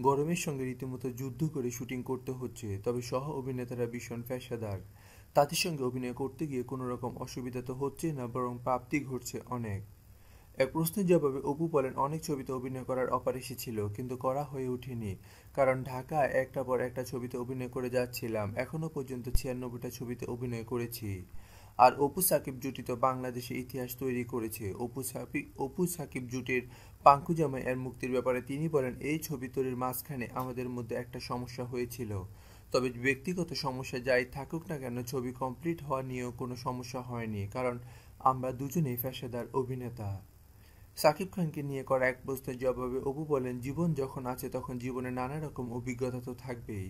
গরমের সঙ্গে রীতিমতো যুদ্ধ করে শুটিং করতে হচ্ছে, তবে সহ অভিনেতারা ভীষণ পেশাদার। তাদের সঙ্গে অভিনয় করতে গিয়ে কোনো রকম অসুবিধা তো হচ্ছে না, বরং প্রাপ্তি ঘটছে অনেক। এক প্রশ্নের জবাবে অপু বলেন, অনেক ছবিতে অভিনয় করার অফার এসেছিল, কিন্তু করা হয়ে ওঠেনি। কারণ ঢাকায় একটা পর একটা ছবিতে অভিনয় করে যাচ্ছিলাম এখনও পর্যন্ত ছিয়ানব্বইটা ছবিতে অভিনয় করেছি। আর অপু সাকিব জুটি তো বাংলাদেশে ইতিহাস তৈরি করেছে। অপু সাকিব অপু সাকিব জুটির পাঙ্কু জামাই এর মুক্তির ব্যাপারে তিনি বলেন, এই ছবি তৈরির মাঝখানে আমাদের মধ্যে একটা সমস্যা হয়েছিল। তবে ব্যক্তিগত সমস্যা যাই থাকুক না কেন, ছবি কমপ্লিট হওয়া নিয়েও কোনো সমস্যা হয়নি, কারণ আমরা দুজনেই পেশাদার অভিনেতা। সাকিব খানকে নিয়ে করা এক প্রশ্নের জবাবে অপু বলেন, জীবন যখন আছে তখন জীবনে নানা রকম অভিজ্ঞতা তো থাকবেই।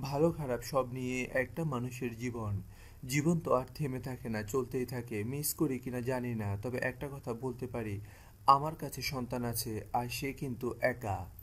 ভালো খারাপ সব নিয়ে একটা মানুষের জীবন। জীবন তো আর থেমে থাকে না, চলতেই থাকে। মিস করি কিনা জানি না, তবে একটা কথা বলতে পারি। আমার কাছে সন্তান আছে আর সে কিন্তু একা।